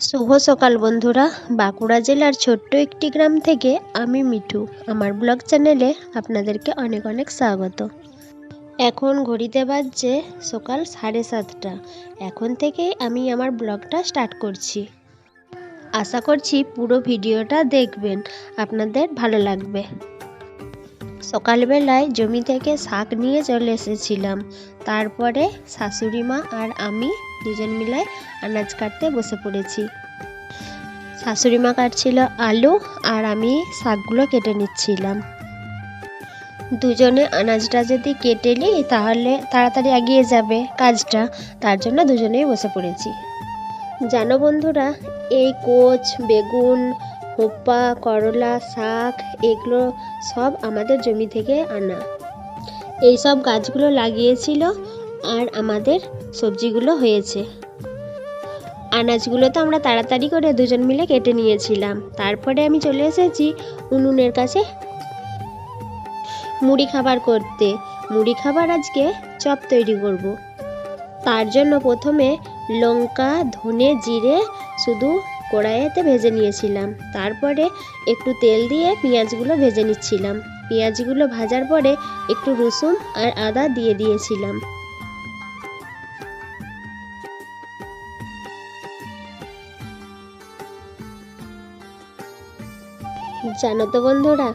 শুভ সকাল বন্ধুরা। বাঁকুড়া জেলার ছোট্ট একটি গ্রাম থেকে আমি মিঠু। আমার ব্লগ চ্যানেলে আপনাদেরকে অনেক অনেক স্বাগত। এখন ঘড়িতে বাজছে সকাল সাড়ে সাতটা। এখন থেকেই আমি আমার ব্লগটা স্টার্ট করছি। আশা করছি পুরো ভিডিওটা দেখবেন। আপনাদের ভালো লাগবে। সকালবেলায় জমি থেকে শাক নিয়ে চলে এসেছিলাম। তারপরে শাশুড়ি মা আর আমি দুজন মিলে আনাজ কাটতে বসে পড়েছি। শাশুড়ি মা কাটছিল আলু আর আমি শাকগুলো কেটে নিচ্ছিলাম। দুজনে আনাজটা যদি কেটে নিই তাহলে তাড়াতাড়ি এগিয়ে যাবে কাজটা, তার জন্য দুজনেই বসে পড়েছি। জানো বন্ধুরা, এই কোচ, বেগুন হোপ্পা করলা, শাক, এগুলো সব আমাদের জমি থেকে আনা। এই সব গাছগুলো লাগিয়েছিল আর আমাদের সবজিগুলো হয়েছে। আনাজগুলো তো আমরা তাড়াতাড়ি করে দুজন মিলে কেটে নিয়েছিলাম। তারপরে আমি চলে এসেছি উনুনের কাছে মুড়ি খাবার করতে। মুড়ি খাবার আজকে চপ তৈরি করব। তার জন্য প্রথমে লঙ্কা, ধনে, জিরে, শুধু কড়াইতে ভেজে নিয়েছিলাম। তারপরে একটু তেল দিয়ে পেঁয়াজগুলো ভেজে নিচ্ছিলাম। পেঁয়াজগুলো ভাজার পরে একটু রসুন আর আদা দিয়ে দিয়েছিলাম। জানো তো বন্ধুরা,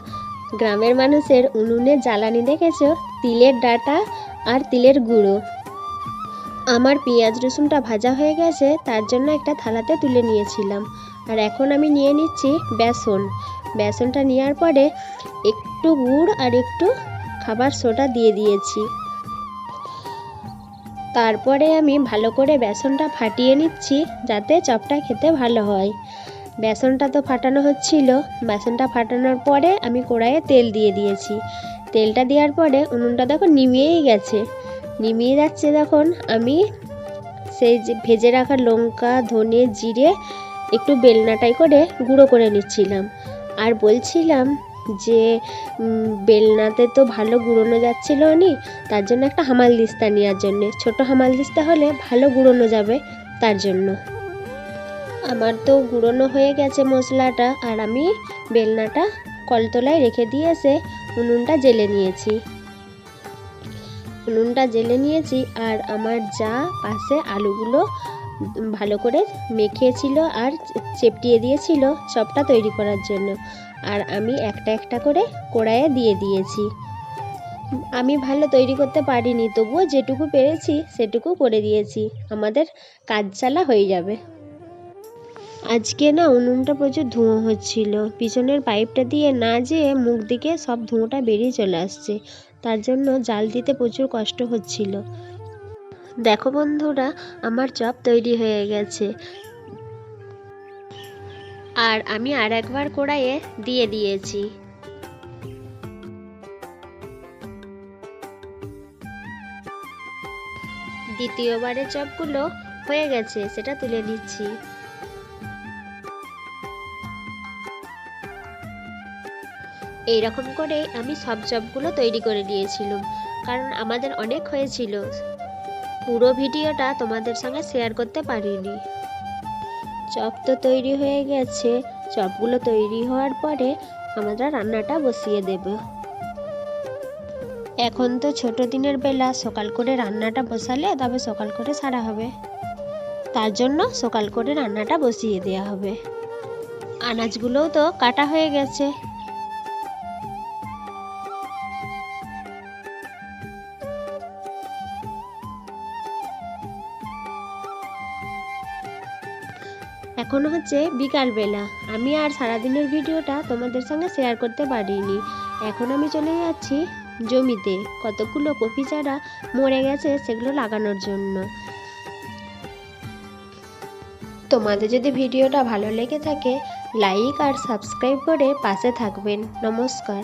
গ্রামের মানুষের উনুনে জ্বালানি দেখেছ? তিলের ডাটা আর তিলের গুঁড়ো। আমার পেঁয়াজ রসুনটা ভাজা হয়ে গেছে, তার জন্য একটা থালাতে তুলে নিয়েছিলাম। আর এখন আমি নিয়ে নিচ্ছি বেসন। বেসনটা নেওয়ার পরে একটু গুড় আর একটু খাবার সোডা দিয়ে দিয়েছি। তারপরে আমি ভালো করে বেসনটা ফাটিয়ে নিচ্ছি, যাতে চপটা খেতে ভালো হয়। বেসনটা তো ফাটানো হচ্ছিল। বেসনটা ফাটানোর পরে আমি কড়াইয়ে তেল দিয়ে দিয়েছি। তেলটা দেওয়ার পরে উনুনটা দেখো নিমিয়েই গেছে। নিমিয়ে যাচ্ছে তখন আমি সেই যে ভেজে রাখা লঙ্কা, ধনে জিরে একটু বেলনাটাই করে গুঁড়ো করে নিচ্ছিলাম। আর বলছিলাম যে বেলনাতে তো ভালো গুঁড়োনো যাচ্ছিল নি, তার জন্য একটা হামাল দিস্তা নেওয়ার জন্যে। ছোট হামাল দিস্তা হলে ভালো গুঁড়োনো যাবে তার জন্য। আমার তো গুঁড়োনো হয়ে গেছে মশলাটা, আর আমি বেলনাটা কলতলায় রেখে দিয়ে এসে উনুনটা জেলে নিয়েছি। উনুনটা জেলে নিয়েছি আর আমার যা পাশে আলুগুলো ভালো করে মেখেছিল আর চেপটিয়ে দিয়েছিল সবটা তৈরি করার জন্য। আর আমি একটা একটা করে কড়াইয়ে দিয়ে দিয়েছি। আমি ভালো তৈরি করতে পারিনি, তবুও যেটুকু পেরেছি সেটুকু করে দিয়েছি। আমাদের কাজ চালা হয়ে যাবে। আজকে না উনুনটা প্রচুর ধোঁয়া হচ্ছিল। পিছনের পাইপটা দিয়ে না যেয়ে মুখ দিকে সব ধোঁয়াটা বেরিয়ে চলে আসছে। তার জন্য জাল দিতে প্রচুর কষ্ট হচ্ছিল। দেখো বন্ধুরা, আমার চপ তৈরি হয়ে গেছে। আর আমি আর একবার কড়াইয়ে দিয়ে দিয়েছি। দ্বিতীয়বারের চপগুলো হয়ে গেছে, সেটা তুলে নিচ্ছি। এইরকম করে আমি সব চপগুলো তৈরি করে নিয়েছিলাম কারণ আমাদের অনেক হয়েছিল। পুরো ভিডিওটা তোমাদের সঙ্গে শেয়ার করতে পারিনি। চপ তো তৈরি হয়ে গেছে চপগুলো তৈরি হওয়ার পরে আমরা রান্নাটা বসিয়ে দেব। এখন তো ছোট দিনের বেলা, সকাল করে রান্নাটা বসালে তবে সকাল করে সারা হবে। তার জন্য সকাল করে রান্নাটা বসিয়ে দেওয়া হবে। আনাজগুলোও তো কাটা হয়ে গেছে। এখন হচ্ছে বিকালবেলা আমি আর সারাদিনের ভিডিওটা তোমাদের সঙ্গে শেয়ার করতে পারিনি। এখন আমি চলে যাচ্ছি জমিতে। কতগুলো কপি চারা মরে গেছে সেগুলো লাগানোর জন্য। তোমাদের যদি ভিডিওটা ভালো লেগে থাকে লাইক আর সাবস্ক্রাইব করে পাশে থাকবেন। নমস্কার।